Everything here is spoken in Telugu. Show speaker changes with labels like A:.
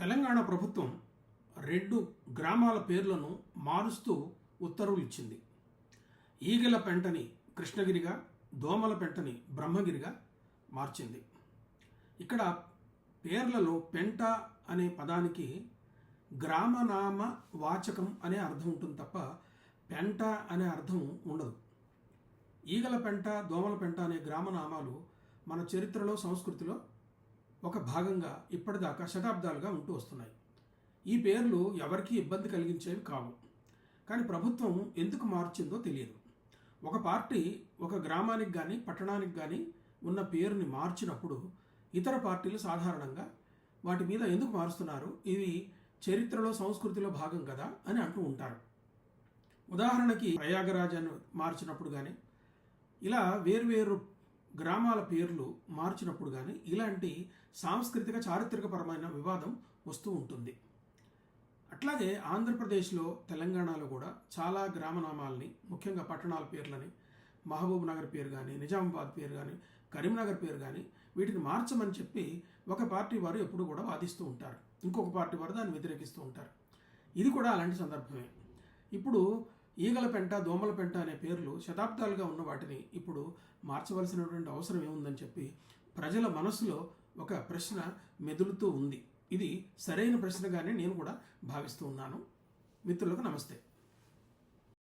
A: తెలంగాణ ప్రభుత్వం రెండు గ్రామాల పేర్లను మారుస్తూ ఉత్తర్వులు ఇచ్చింది ఈగల పెంటని కృష్ణగిరిగా దోమల పెంటని బ్రహ్మగిరిగా మార్చింది. ఇక్కడ పేర్లలో పెంట అనే పదానికి గ్రామనామ వాచకం అనే అర్థం ఉంటుంది తప్ప పెంట అనే అర్థం ఉండదు. ఈగల పెంట దోమల పెంట అనే గ్రామనామాలు మన చరిత్రలో సంస్కృతిలో ఒక భాగంగా ఇప్పటిదాకా శతాబ్దాలుగా ఉంటూ వస్తున్నాయి. ఈ పేర్లు ఎవరికీ ఇబ్బంది కలిగించేవి కావు. కానీ ప్రభుత్వం ఎందుకు మార్చిందో తెలియదు. ఒక పార్టీ ఒక గ్రామానికి కానీ పట్టణానికి కానీ ఉన్న పేరుని మార్చినప్పుడు ఇతర పార్టీలు సాధారణంగా వాటి మీద ఎందుకు మారుస్తున్నారు? ఇవి చరిత్రలో సంస్కృతిలో భాగం కదా అని అంటూ ఉంటారు. ఉదాహరణకి ప్రయాగరాజ్ అని మార్చినప్పుడు కానీ ఇలా వేర్వేరు గ్రామాల పేర్లు మార్చినప్పుడు కానీ ఇలాంటి సాంస్కృతిక చారిత్రకపరమైన వివాదం వస్తూ ఉంటుంది. అట్లాగే ఆంధ్రప్రదేశ్లో తెలంగాణలో కూడా చాలా గ్రామనామాలని ముఖ్యంగా పట్టణాల పేర్లని మహబూబ్ నగర్ పేరు కానీ నిజామాబాద్ పేరు కానీ కరీంనగర్ పేరు కానీ వీటిని మార్చమని చెప్పి ఒక పార్టీ వారు ఎప్పుడు కూడా వాదిస్తూ ఉంటారు. ఇంకొక పార్టీ వారు దాన్ని వ్యతిరేకిస్తూ ఉంటారు. ఇది కూడా అలాంటి సందర్భమే. ఇప్పుడు ఈగల పెంట దోమల పెంట అనే పేర్లు శతాబ్దాలుగా ఉన్న వాటిని ఇప్పుడు మార్చవలసినటువంటి అవసరం ఏముందని చెప్పి ప్రజల మనసులో ఒక ప్రశ్న మెదులుతూ ఉంది. ఇది సరైన ప్రశ్నగానే నేను కూడా భావిస్తూ ఉన్నాను. మిత్రులకు నమస్తే.